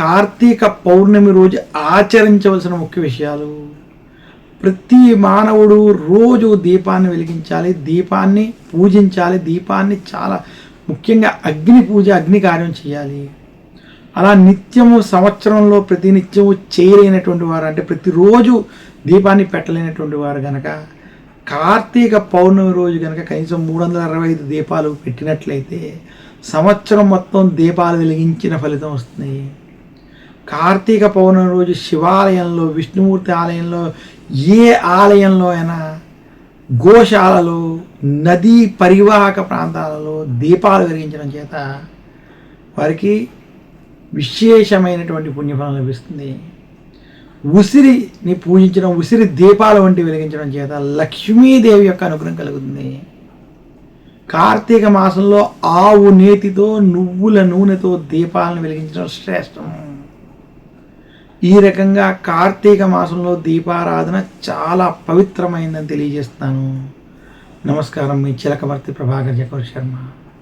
కార్తీక పౌర్ణమి రోజు ఆచరించవలసిన ముఖ్య విషయాలు. ప్రతి మానవుడు రోజు దీపాన్ని వెలిగించాలి దీపాన్ని పూజించాలి దీపాన్ని చాలా ముఖ్యంగా అగ్ని పూజ అగ్ని కార్యం చేయాలి. అలా నిత్యము సంవత్సరంలో ప్రతి నిత్యము చేయలేనటువంటి వారు అంటే ప్రతిరోజు దీపాన్ని పెట్టలేనటువంటి వారు కనుక కార్తీక పౌర్ణమి రోజు కనుక కనీసం మూడు వందల అరవై ఐదు దీపాలు పెట్టినట్లయితే సంవత్సరం మొత్తం దీపాలు వెలిగించిన ఫలితం వస్తుంది. కార్తీక పౌర్ణమి రోజు శివాలయంలో విష్ణుమూర్తి ఆలయంలో ఏ ఆలయంలో అయినా గోశాలలో నదీ పరివాహక ప్రాంతాలలో దీపాలు వెలిగించడం చేత వారికి విశేషమైనటువంటి పుణ్యఫలం లభిస్తుంది. ఉసిరిని పూజించడం ఉసిరి దీపాలు వంటి వెలిగించడం చేత లక్ష్మీదేవి యొక్క అనుగ్రహం కలుగుతుంది. కార్తీక మాసంలో ఆవు నేతితో నువ్వుల నూనెతో దీపాలను వెలిగించడం శ్రేష్టం. ఈ రకంగా కార్తీక మాసంలో దీపారాధన చాలా పవిత్రమైందని తెలియజేస్తాను నమస్కారం మీ చిలకవర్తి ప్రభాకర్ చక్ర శర్మ.